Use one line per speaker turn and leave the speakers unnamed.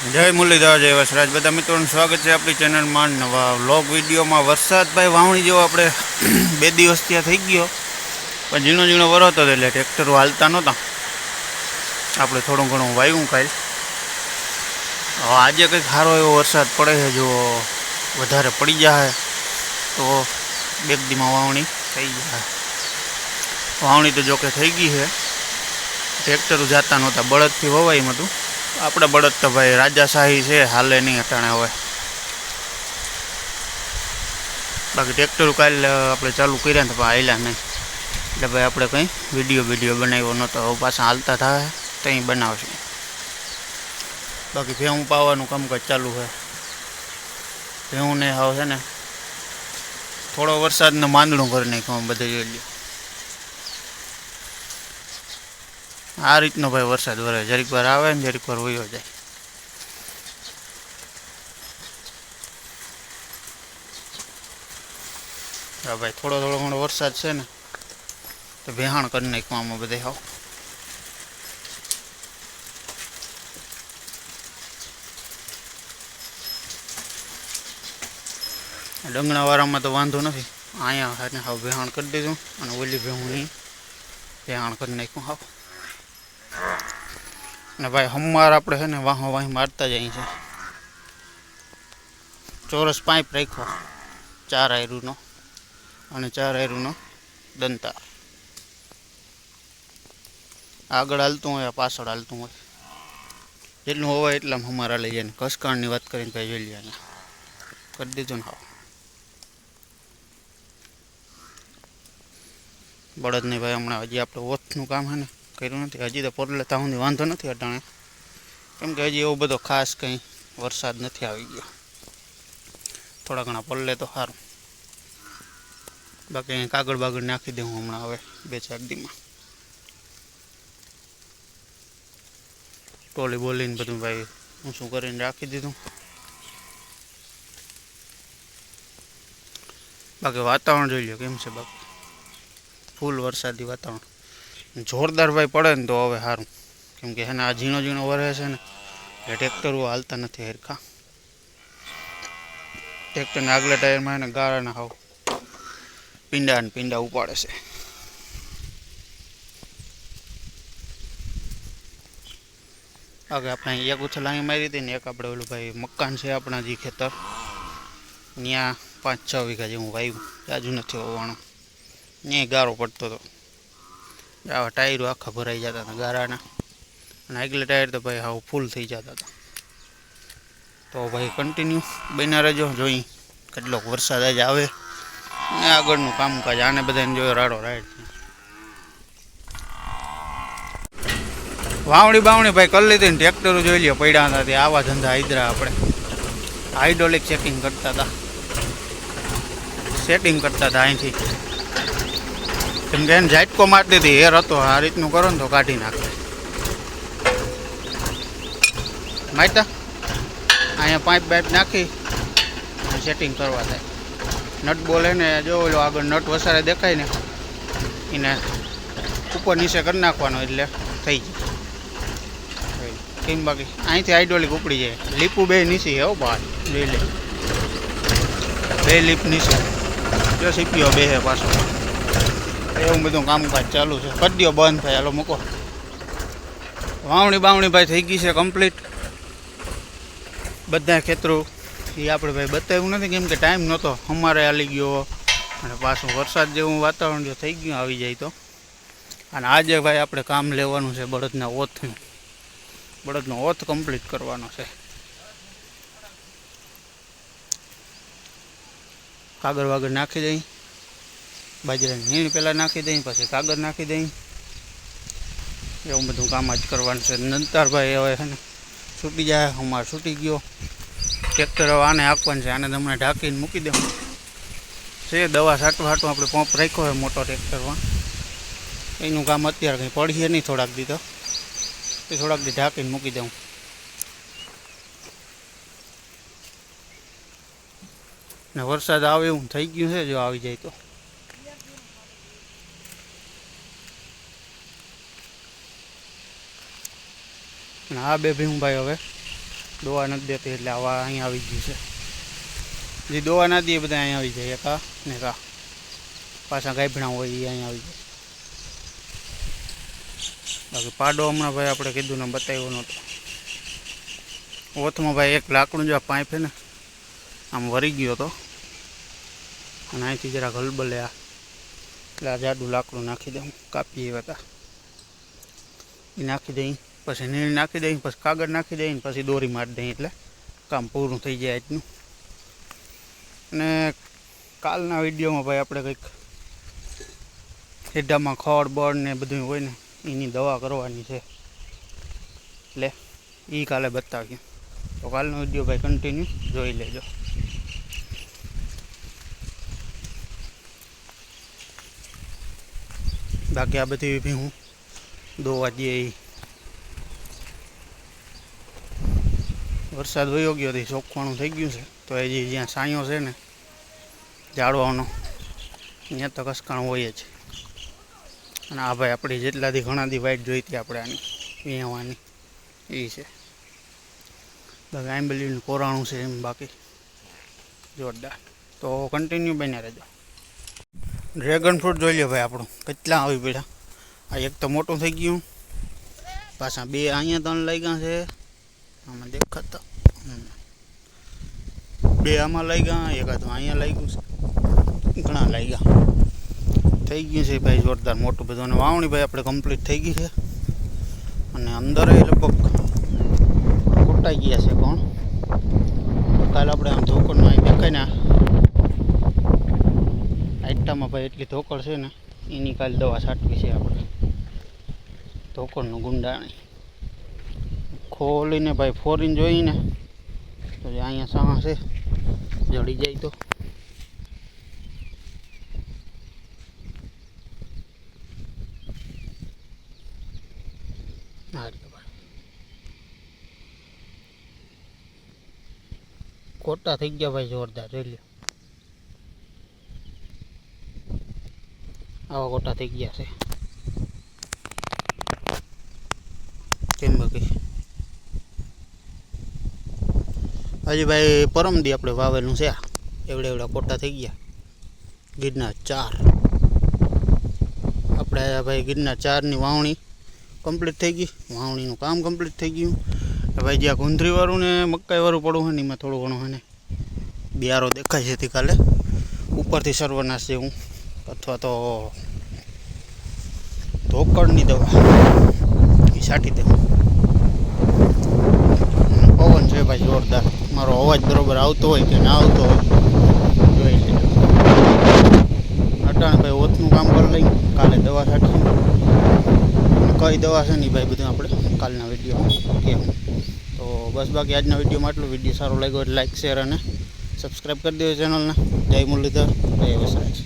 જય મુરલીધર, જય વસરાજ. બધા મિત્રોનું સ્વાગત છે આપણી ચેનલમાં નવા વ્લોગ વિડીયોમાં. વરસાદ ભાઈ વાવણી જેવો આપણે બે દિવસ ત્યાં થઈ ગયો. પણ ઝીણો ઝીણો વરો હતો એટલે ટ્રેક્ટરો હાલતા નહોતા. આપણે થોડું ઘણું વાયું કાલ. આજે કંઈક સારો એવો વરસાદ પડે છે, જો વધારે પડી જાય તો બે એક દીમાં વાવણી થઈ જાય. વાવણી તો જોકે થઈ ગઈ છે. ટ્રેક્ટરો જાતા નહોતા, બળદથી વવાયું હતું. આપણે બળદ તો ભાઈ રાજાશાહી છે, હાલે નહીં અટાણે હવે. બાકી ટ્રેક્ટર કાલે આપણે ચાલુ કર્યા ને પણ હાલ્યા નહીં. એટલે ભાઈ આપણે કંઈ વીડિયો વીડિયો બનાવ્યો નહોતો, હવે પાછા હાલતા થાય ત્યાં બનાવશું. બાકી ભેહું પાવાનું કામકાજ ચાલુ છે. ભેહું ને હાવ છે ને થોડો વરસાદને માંદણું કરી નાખ્યું બધે જોઈ લ્યો. આ રીતનો ભાઈ વરસાદ વરે. જરીક વાર આવે ને જરીક વાર વયો જાય. હા ભાઈ, થોડો થોડો ઘણો વરસાદ છે ને, તો ભેહાણ કરી નાખ્યું આમાં બધે હાવ ડંગણાવાળામાં તો વાંધો નથી. અહીંયા હાવ ભેહાણ કરી દીધું અને ઓલી ભેહું ભેહાણ કરી નાખ્યું, હાવ. ને ભાઈ હમવાર આપણે છે ને વાહો વાહી મારતા જઈએ છે. ચોરસ પાઇપ રાખ્યો. ચાર આયરુનો અને ચાર આયરુનો દંતા. આગળ હાલતું હોય, પાછળ હાલતું હોય. જેટલું હોય એટલા હમારા લઈ જાય ને. ઘસકાણની વાત કરીને ભાઈ જોઈ લે કરી દીધું ને હાવ. બળદને ભાઈ હમણાં હજી આપણે ઓથનું કામ છે ને કર્યું નથી. હજી તો પડલે ત્યાં સુધી વાંધો નથી અટાણે. કેમ કે હજી એવો બધો ખાસ કંઈ વરસાદ નથી આવી ગયો. થોડા ઘણા પડલે તો સારું. બાકી અહીં કાગળ બાગળ નાખી દઉં હમણાં હવે, બે ચાર દીમાં. ટોલી બોલીને બધું ભાઈ હું શું કરીને રાખી દીધું. બાકી વાતાવરણ જોઈ લો કેમ છે બાકી ફૂલ વરસાદી વાતાવરણ. જોરદાર ભાઈ પડે ને તો હવે સારું કેમ કે એને આ ઝીણો ઝીણો વરે છે ને, એટલે ટ્રેક્ટરો હાલતા નથી હરખા. ટ્રેક્ટરના આગલા ટાયરમાં એને ગાળાના હાવ પીંડા ને પીંડા ઉપાડે છે. આગળ આપણે એક ઉછલાણી મારી હતી ને એક આપણે ઓલું ભાઈ મકાન છે આપણા જે ખેતર. ત્યાં પાંચ છ વીઘા જેવું વાવ્યું જાજુ નથી હોવાનું. ત્યાં ગારો પડતો હતો આવા ટાયરો આખા ભરાઈ જતા હતા ગારાના. અને આગલા ટાયર તો ભાઈ હાવ ફૂલ થઈ જતા હતા. તો ભાઈ કન્ટિન્યુ બન્યા રહેજો જોઈ કેટલોક વરસાદ આજે આવે. ને આગળનું કામકાજ, આને બધાને જોયો રાડો રાઈડ વાવણી બાવણી ભાઈ કરી લીધી ને ટ્રેક્ટરો જોઈ લ્યો, પડ્યા હતા તે આવા ધંધા હાઈદરા આપણે. હાઇડ્રોલિક ચેકિંગ કરતા હતા. સેટિંગ કરતા હતા અહીંથી. કેમ કે એને ઝાટકો મારી દીધી, હેર હતો, આ રીતનું કરો ને તો કાઢી નાખે. માયતા, અહીંયા પાઇપ બાઇપ નાખી સેટિંગ કરવા થાય નટ બોલે ને, જો ઓલો આગળ નટ વસારે દેખાય ને, એને ઉપર નીચે કરી નાખવાનો એટલે થઈ જાય કેમ બાકી? અહીંથી હાઇડ્રોલિક ઉપડી જાય. લીપું બે નીચી હો બહાર, બે લીપ બે લીપ નીચે. જો સીપીઓ બે હે પાછો. એવું બધું કામકાજ ચાલુ છે. દો બંધ થાય. હાલો મૂકો. વાવણી બાવણી ભાઈ થઈ ગઈ છે કમ્પ્લીટ બધા ખેતરો, એ આપણે ભાઈ બતાવ્યું નથી કેમ કે ટાઈમ નહોતો. અમારે હાલી ગયો અને પાછું વરસાદ જેવું વાતાવરણ જો થઈ ગયું, આવી જાય તો. અને આજે ભાઈ આપણે કામ લેવાનું છે બળદના ઓથનું બળદનો ઓથ કમ્પ્લીટ કરવાનો છે. કાગળ વાગળ નાખી દઈ. બાજરાની નીણ પહેલાં નાખી દઈ, પછી કાગળ નાખી દઈ. એવું બધું કામ જ કરવાનું છે. નંતારભાઈ હવે છે ને છૂટી જાય, અમારે છૂટી ગયો. ટ્રેક્ટર હવે આને આપવાનું છે, આને તમને ઢાંકીને મૂકી દઉં છે, દવા છાંટવા છાંટવા આપણે પંપ રાખ્યો હોય મોટો ટ્રેક્ટરમાં એનું કામ અત્યારે કંઈ પડીએ નહીં થોડાક દી તો. એ થોડાક દી ઢાંકીને મૂકી દઉં ને વરસાદ આવે એવું થઈ ગયું છે, જો આવી જાય તો. અને આ બે ભીમભાઈ હવે દોવા નથી દેતી એટલે આવા અહીંયા આવી ગયું છે. જે દોવા ના એ બધા અહીંયા આવી જાય કા ને કા પાછા ગાયભણા હોય એ અહીંયા આવી જાય. બાકી પાડો હમણાં ભાઈ આપણે કીધું ને બતાવ્યો નહોતો. ઓથમાં ભાઈ એક લાકડું જો પાઇપ ને, આમ વરી ગયો હતો અને અહીંથી જરા ગલબલે આ, એટલે આ જાડું લાકડું નાખી દઉં કાપી એવા હતા એ નાખી દઈ પછી નીણ નાખી દઈએ પછી કાગળ નાખી દઈએ પછી દોરી મારી દઈએ એટલે કામ પૂરું થઈ જાય આજનું. અને કાલના વિડીયોમાં ભાઈ આપણે કંઈક હેડામાં ખડ, બળ ને બધું હોય ને, એની દવા કરવાની છે. એટલે એ કાલે બતાવીએ. તો કાલનો વીડિયો ભાઈ કન્ટિન્યુ જોઈ લેજો. બાકી આ બધી હું દોવા જઈએ વરસાદ વયો ગયો હતી ચોખ્ખાણું થઈ ગયું છે. તો એ જ્યાં સાંયો છે ને ઝાડવાનો ત્યાં તો કસકાણ હોય જ. અને આ ભાઈ આપણી જેટલાથી ઘણાથી વાઇટ જોઈતી આપણે આની વિયાવાની એ છે. આંબલીનું કોરાણું છે એમ બાકી. જોરદાર. તો કન્ટિન્યુ બન્યા રહેજો. ડ્રેગન ફ્રૂટ જોઈ લો ભાઈ આપણું. કેટલા આવી પડ્યા. આ એક તો મોટું થઈ ગયું. પાછા બે અહીંયા ત્રણ લાગ્યા છે. આમાં દેખાતા. બે આમાં લઈ ગયા એક અહીંયા લઈ ગયું છે. ઘણા લઈ ગયા થઈ ગયું છે ભાઈ જોરદાર મોટું બધું. અને વાવણી ભાઈ આપણે કમ્પ્લીટ થઈ ગઈ છે. અને અંદર લગભગ કુટાઈ ગયા છે કોણ? કાલે આપણે આમ ધોકડમાં દેખાય ને આઈટામાં ભાઈ એટલી ધોકડ છે ને, એની કાલે દવા છાંટવી છે આપણે. ધોકડનું ગુંડાણી. ખોલીને ભાઈ ફોરીને જોઈને તો અહીંયા સામા છે, જડી જાય તો. ખોટા થઈ ગયા ભાઈ જોરદાર, જોઈ આવા ખોટા થઈ ગયા છે. કેમ બાકી? હજી ભાઈ પરમદી આપણે વાવેલું છે. એવડે એવડા ખોટા થઈ ગયા. ગિરનાર ચાર. આપણે ભાઈ ગિરનાર ચારની વાવણી કમ્પ્લીટ થઈ ગઈ. વાવણીનું કામ કમ્પ્લીટ થઈ ગયું. ભાઈ જ્યાં ગુંદરીવાળું ને મકાઈવાળું પડવું હોય ને એમાં થોડું ઘણું હોય ને બિયારો દેખાય છે કાલે ઉપરથી સર્વનાશ જેવું અથવા તો ધોકડની દવા. એ છાંટી દેવું પવન છે ભાઈ જોરદાર. મારો અવાજ બરોબર આવતો હોય કે ના આવતો હોય, જોઈ લેજો અટાણ ભાઈ ઓથનું કામ કરી લઈ, કાલે દવા છાંટશું કઈ દવા છે નહીં ભાઈ બધું આપણે? કાલના વિડીયોમાં કેમ તો બસ બાકી આજના વિડીયોમાં આટલું. વીડિયો સારો લાગ્યો એટલે લાઇક શેર અને સબસ્ક્રાઈબ કરી દેજો ચેનલને. જય મુરલીધર, જય વસરાજ.